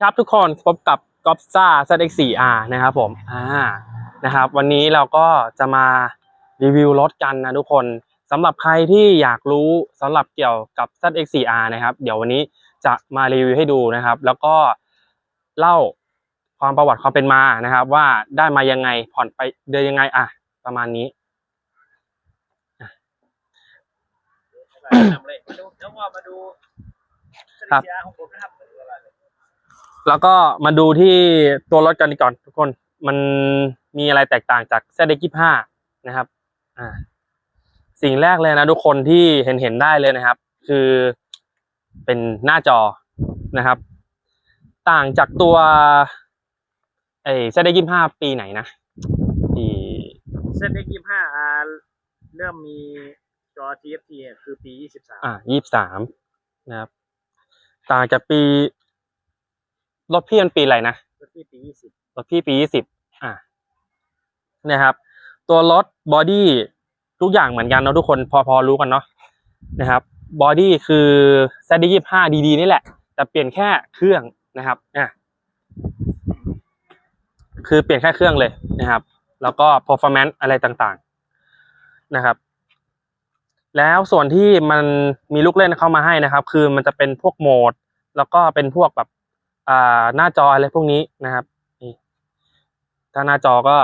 ครับทุกคนพบกับก๊อฟซ่า ZX4R นะครับผมอ่านะครับ วันนี้เราก็จะมารีวิวรถกันนะทุกคน สำหรับใครที่อยากรู้สำหรับเกี่ยวกับ ZX4R นะครับ เดี๋ยววันนี้จะมารีวิวให้ดูนะครับ แล้วก็เล่าความประวัติความเป็นมานะครับ ว่าได้มายังไงผ่อนไปเดือนยังไงอะ ประมาณนี้นำเลยมาดูแล้วก็มาดูสครัถิบติของผมนะครับแล้วก็มาดูที่ตัวรถกันก่อนทุกคน มันมีอะไรแตกต่างจาก ZX25 นะครับ อ่า สิ่งแรกเลยนะทุกคนที่เห็นเห็นได้เลยนะครับ คือเป็นหน้าจอนะครับ ต่างจากตัวไอ้ ZX25 ปีไหนนะปีเส้นเล็กยี่ห้าอาเริ่มมีจอ TFT เนี่ยคือปียี่สิบสามอ่ายี่สามนะครับ ต่างจากปีรถพี่มันปีอะไรนะที่ปียี่สิบรถพี่ปียี่สิบอะนะครับ ตัวรถบอดี้ ทุกอย่างเหมือนกันเนาะทุกคนพอพอรู้กันเนาะนะครับบอดี้คือ z d ยี่ห้าดีๆนี่แหละ แต่เปลี่ยนแค่เครื่องนะครับอะคือเปลี่ยนแค่เครื่องเลยนะครับ แล้วก็ performance อะไรต่างๆนะครับ แล้วส่วนที่มันมีลูกเล่นเข้ามาให้นะครับ คือมันจะเป็นพวกโหมด แล้วก็เป็นพวกแบบอ่าหน้าจออะไรพวกนี้นะครับนี่ถ้าหน้าจอก็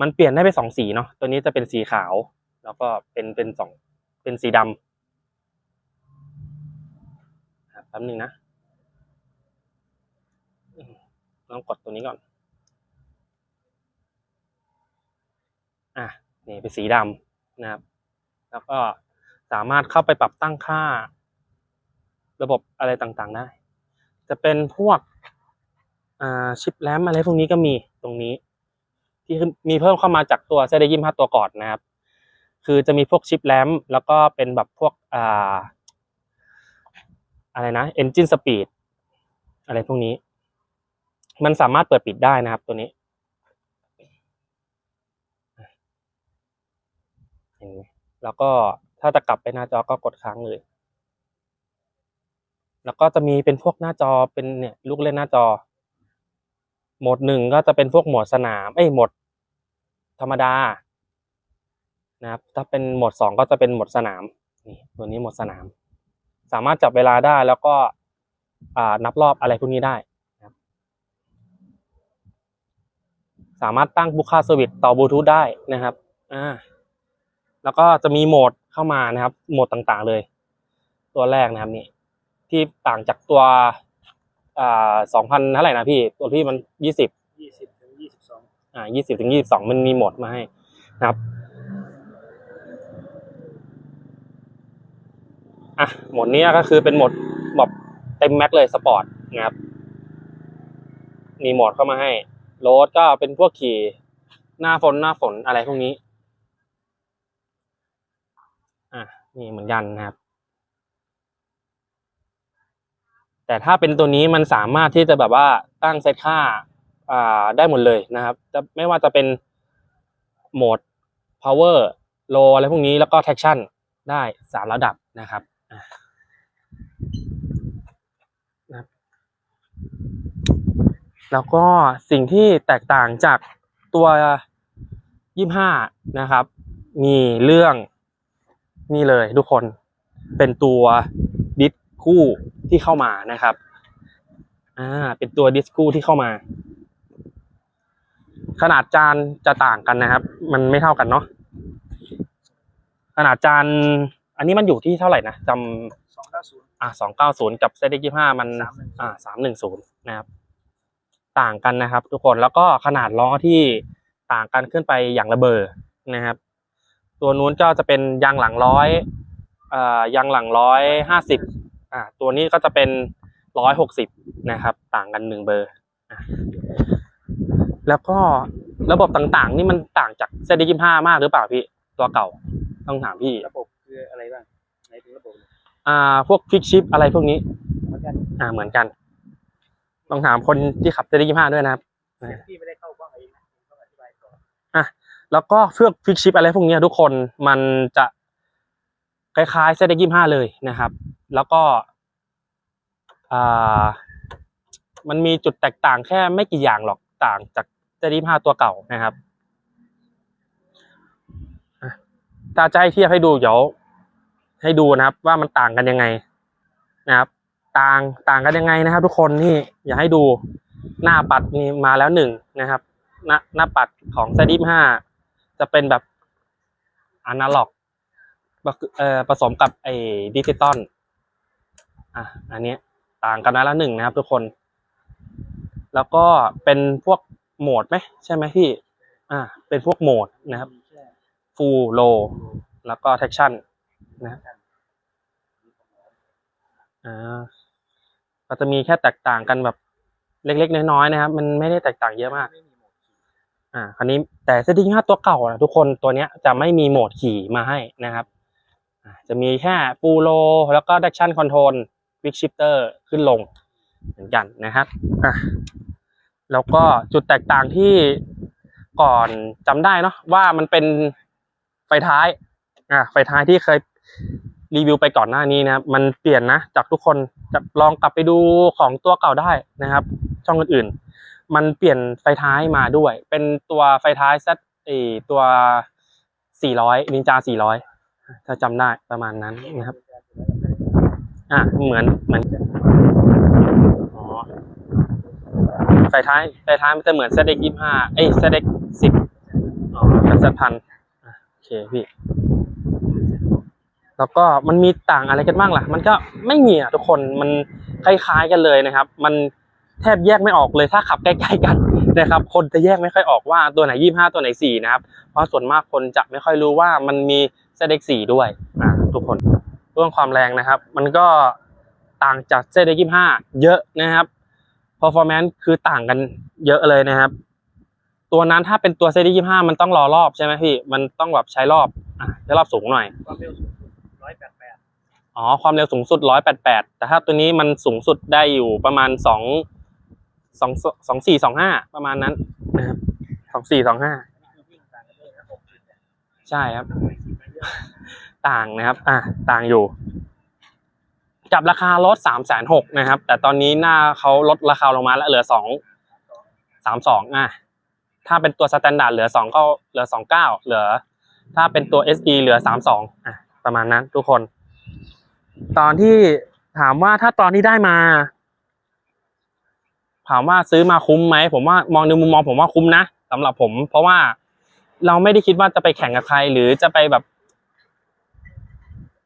มันเปลี่ยนได้ไปสองสีเนาะตัวนี้จะเป็นสีขาว แล้วก็เป็นเป็นสองเป็นสีดำครับแป๊บนึงนะอืมลองกดตัวนี้ก่อน อะนี่เป็นสีดำนะครับ แล้วก็สามารถเข้าไปปรับตั้งค่า ระบบอะไรต่างๆได้ จะเป็นพวกอ่าชิปแรมอะไรพวกนี้ก็มีตรงนี้ ที่มีเพิ่มเข้ามาจากตัวเซเดยิมห้าตัวก่อนนะครับ คือจะมีพวกชิปแรมแล้วก็เป็นแบบพวกอ่าอะไรนะ engine speed อะไรพวกนี้ มันสามารถเปิดปิดได้นะครับตัวนี้แล้วก็ถ้าจะกลับไปหน้าจอก็กดค้างเลย แล้วก็จะมีเป็นพวกหน้าจอเป็นเนี่ยลูกเล่นหน้าจอ โหมดหนึ่งก็จะเป็นพวกโหมดสนาม เอ้ยโหมดธรรมดานะครับ ถ้าเป็นโหมดสองก็จะเป็นโหมดสนาม นี่ตัวนี้โหมดสนาม สามารถจับเวลาได้แล้วก็นับรอบอะไรพวกนี้ได้นะครับ สามารถตั้งบุคค่าสวิตต่อบลูทูธได้นะครับ อ่า แล้วก็จะมีโหมดเข้ามานะครับ โหมดต่างๆเลย ตัวแรกนะครับนี่ที่ต่างจากตัว อ่าสองพันเท่าไหร่นะพี่ ตัวที่มันยี่สิบยี่สิบถึงยี่สิบสองอ่ายี่สิบถึงยี่สิบสองมันมีโหมดมาให้นะครับอะโหมดนี้ก็คือเป็นโหมดแบบเต็มแม็กเลยสปอร์ตนะครับ มีโหมดเข้ามาให้โรดก็เป็นพวกขี่หน้าฝนหน้าฝนอะไรพวกนี้ อะนี่เหมือนกันนะครับ แต่ถ้าเป็นตัวนี้มันสามารถที่จะแบบว่าตั้งเซตค่าอ่าได้หมดเลยนะครับจะไม่ว่าจะเป็นโหมด power low อะไรพวกนี้แล้วก็ traction ได้สามระดับนะครับนะครับแล้วก็สิ่งที่แตกต่างจากตัวยี่ห้านะครับ มีเรื่องนี่เลยทุกคนเป็นตัวดิสคู่ ที่เข้ามานะครับ อ่า เป็นตัวดิสคู่ที่เข้ามา ขนาดจานจะต่างกันนะครับ มันไม่เท่ากันเนาะ ขนาดจาน อันนี้มันอยู่ที่เท่าไหร่นะจำสองเก้าศูนย์อ่าสองเก้าศูนย์กับเซตยี่ห้ามัน310อ่าสามหนึ่งศูนย์นะครับ ต่างกันนะครับ ทุกคน แล้วก็ขนาดล้อที่ต่างกันขึ้นไปอย่างละเบอร์นะครับ ตัวนู้นก็จะเป็นยางหลังร้อยอ่ายางหลังร้อยห้าสิบ อ่าตัวนี้ก็จะเป็นร้อยหกสิบนะครับ ต่างกันหนึ่งเบอร์อะแล้วก็ระบบต่างๆ นี่มันต่างจากเซตยี่ห้ามากหรือเปล่าพี่ ตัวเก่าต้องถามพี่ระบบคืออะไรบ้างในถึงระบบเนี่ยอ่า พวกฟิกชิปอะไรพวกนี้เหมือนกันอ่าเหมือนกันต้องถามคนที่ขับเซตยี่ห้าด้วยนะครับที่ไม่ได้เข้ากล้องเองนะต้องอธิบายก่อนแล้วก็พวกฟิกชิปอะไรพวกเนี้ยทุกคนมันจะคล้ายๆเซตยี่ห้าเลยนะครับ แล้วก็มันมีจุดแตกต่างแค่ไม่กี่อย่างหรอกต่างจากเซตยี่ห้าตัวเก่านะครับอะถ้าจะให้เทียบให้ดูเดี๋ยวให้ดูนะครับ ว่ามันต่างกันยังไงนะครับ ต่างต่างกันยังไงนะครับ ทุกคนนี่อย่าให้ดูหน้าปัดนี่มาแล้วหนึ่งนะครับ หน้าหน้าปัดของเซดิฟห้าจะเป็นแบบอนาล็อกเอ่อผสมกับไอ้ดิจิตอล อะอันนี้ต่างกันนะละหนึ่งนะครับ ทุกคน แล้วก็เป็นพวกโหมดไหมใช่ไหมพี่ อ่า เป็นพวกโหมดนะครับมีแค่ full low แล้วก็ traction นะครับอ่าก็จะมีแค่แตกต่างกันแบบเล็กๆน้อยๆนะครับ มันไม่ได้แตกต่างเยอะมากไม่มีโหมดขี่อ่า คราวนี้แต่เซตติ้งห้าตัวเก่านะทุกคนตัวเนี้ยจะไม่มีโหมดขี่มาให้นะครับจะมีแค่ full low แล้วก็ traction control quick shifter ขึ้นลงเหมือนกันนะครับอะแล้วก็จุดแตกต่างที่ก่อนจำได้เนาะว่ามันเป็นไฟท้ายอะไฟท้ายที่เคยรีวิวไปก่อนหน้านี้นะครับ มันเปลี่ยนนะ จากทุกคนจะลองกลับไปดูของตัวเก่าได้นะครับ ช่องอื่นๆ มันเปลี่ยนไฟท้ายมาด้วย เป็นตัวไฟท้ายเซตตัว 400นินจา400 ถ้าจำได้ประมาณนั้นนะครับ อะเหมือนเหมือนอ๋อไฟท้ายไฟท้ายมันจะเหมือน ZX 25เอ้ย ZX 10อ๋อกับ Z พันอะโอเคพี่ แล้วก็มันมีต่างอะไรกันบ้างล่ะ มันก็ไม่มีอะทุกคนมันคล้ายๆกันเลยนะครับ มันแทบแยกไม่ออกเลยถ้าขับใกล้ๆกันนะครับ คนจะแยกไม่ค่อยออกว่าตัวไหน25ตัวไหน4นะครับ เพราะส่วนมากคนจะไม่ค่อยรู้ว่ามันมี ZX 4ด้วยอะทุกคน เรื่องความแรงนะครับ มันก็ต่างจาก ZX 25เยอะนะครับ performance คือต่างกันเยอะเลยนะครับ ตัวนั้นถ้าเป็นตัว ZX 25มันต้องรอรอบใช่ไหมพี่ มันต้องแบบใช้รอบอะใช้รอบสูงหน่อยความเร็วสูงสุดร้อยแปดแปดอ๋อความเร็วสูงสุด188แต่ถ้าตัวนี้มันสูงสุดได้อยู่ประมาณ2 2 2 4 2 5ประมาณนั้นนะครับ2 4 2 5คือวิ่งต่างกันเลยนะหกสิบเนี่ยใช่ครับ ต่างนะครับ อะต่างอยู่ กับราคารถสามแสนหกนะครับ แต่ตอนนี้หน้าเขาลดราคาลงมาแล้วเหลือสองสามสองอะถ้าเป็นตัวสแตนดาร์ดเหลือสองก็เหลือสองเก้าเหลือ ถ้าเป็นตัว SE เหลือสามสองอะประมาณนั้นทุกคน ตอนที่ถามว่าถ้าตอนที่ได้มา ถามว่าซื้อมาคุ้มไหมผมว่ามองในมุมมองผมว่าคุ้มนะสำหรับผม เพราะว่าเราไม่ได้คิดว่าจะไปแข่งกับใคร หรือจะไปแบบ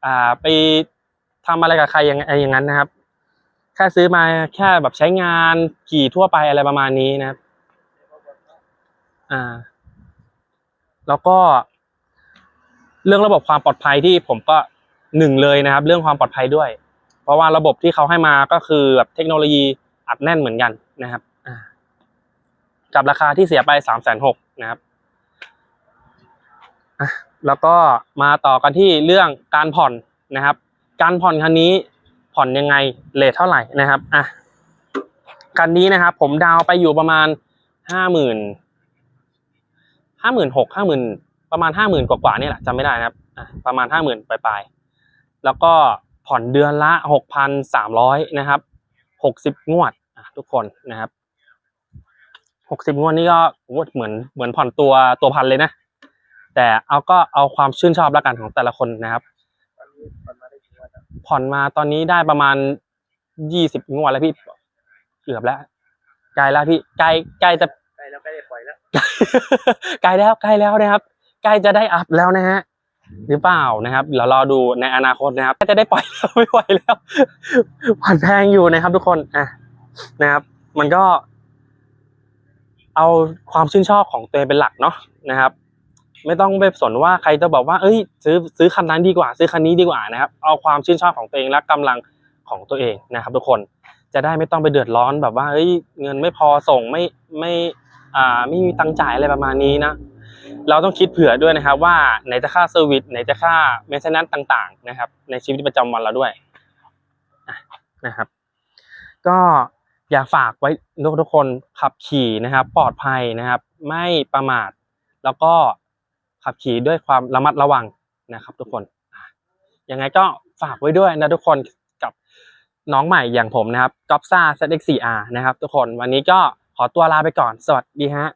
อ่าไปทำอะไรกับใครอย่างไรอย่างนั้นนะครับ แค่ซื้อมาแค่แบบใช้งานขี่ทั่วไปอะไรประมาณนี้นะครับ อ่า แล้วก็ เรื่องระบบความปลอดภัยที่ผมก็หนึ่งเลยนะครับ เรื่องความปลอดภัยด้วย เพราะว่าระบบที่เขาให้มาก็คือแบบเทคโนโลยีอัดแน่นเหมือนกันนะครับอ่ากับราคาที่เสียไปสามแสนหกนะครับ แล้วก็มาต่อกันที่เรื่องการผ่อนนะครับ การผ่อนคันนี้ผ่อนยังไงเลทเท่าไหร่นะครับอะคันนี้นะครับ ผมดาวไปอยู่ประมาณห้าหมื่นห้าหมื่นหกห้าหมื่นประมาณห้าหมื่นกว่าๆนี่แหละจำไม่ได้นะครับอะประมาณห้าหมื่นปลายๆแล้วก็ผ่อนเดือนละหกพันสามร้อยนะครับหกสิบงวดอะทุกคนนะครับหกสิบงวดนี่ก็เหมือนเหมือนผ่อนตัวตัวพันเลยนะ แต่เอาก็เอาความชื่นชอบแล้วกันของแต่ละคนนะครับตอนนี้มันมาได้กี่วันแล้วผ่อนมาตอนนี้ได้ประมาณยี่สิบงวดแล้วพี่เกือบแล้วใกล้แล้วพี่ใกล้ใกล้จะใกล้แล้วใกล้ได้ปล่อยแล้วใกล้แล้วใกล้แล้วนะครับ ใกล้จะได้อัพแล้วนะฮะหรือเปล่านะครับเดี๋ยวรอดูในอนาคตนะครับก็จะได้ปล่อยแล้วไม่ไหวแล้วผ่อนแพงอยู่นะครับทุกคนอะนะครับ มันก็ เอาความชื่นชอบของตัวเองเป็นหลักเนาะนะครับ ไม่ต้องไปสนว่าใครจะบอกว่าเอ้ย ซื้อซื้อคันนั้นดีกว่า ซื้อคันนี้ดีกว่านะครับ เอาความชื่นชอบของตัวเองและกำลังของตัวเองนะครับ ทุกคนจะได้ไม่ต้องไปเดือดร้อนแบบว่าเอ้ยเงินไม่พอส่งไม่ไม่อ่าไม่มีตังค์จ่ายอะไรประมาณนี้นะเราต้องคิดเผื่อด้วยนะครับ ว่าไหนจะค่าเซอร์วิสไหนจะค่าเมนเทนแนนต่าง ๆ นะครับ ในชีวิตประจำวันเราด้วยนะครับ ก็อยากฝากไว้ทุกๆคนขับขี่นะครับ ปลอดภัยนะครับ ไม่ประมาทแล้วก็ ขับขี่ด้วยความระมัดระวังนะครับ ทุกคนยังไงก็ฝากไว้ด้วยนะทุกคนกับน้องใหม่อย่างผมนะครับก๊อฟซ่า ZX4R นะครับ ทุกคนวันนี้ก็ขอตัวลาไปก่อน สวัสดีฮะ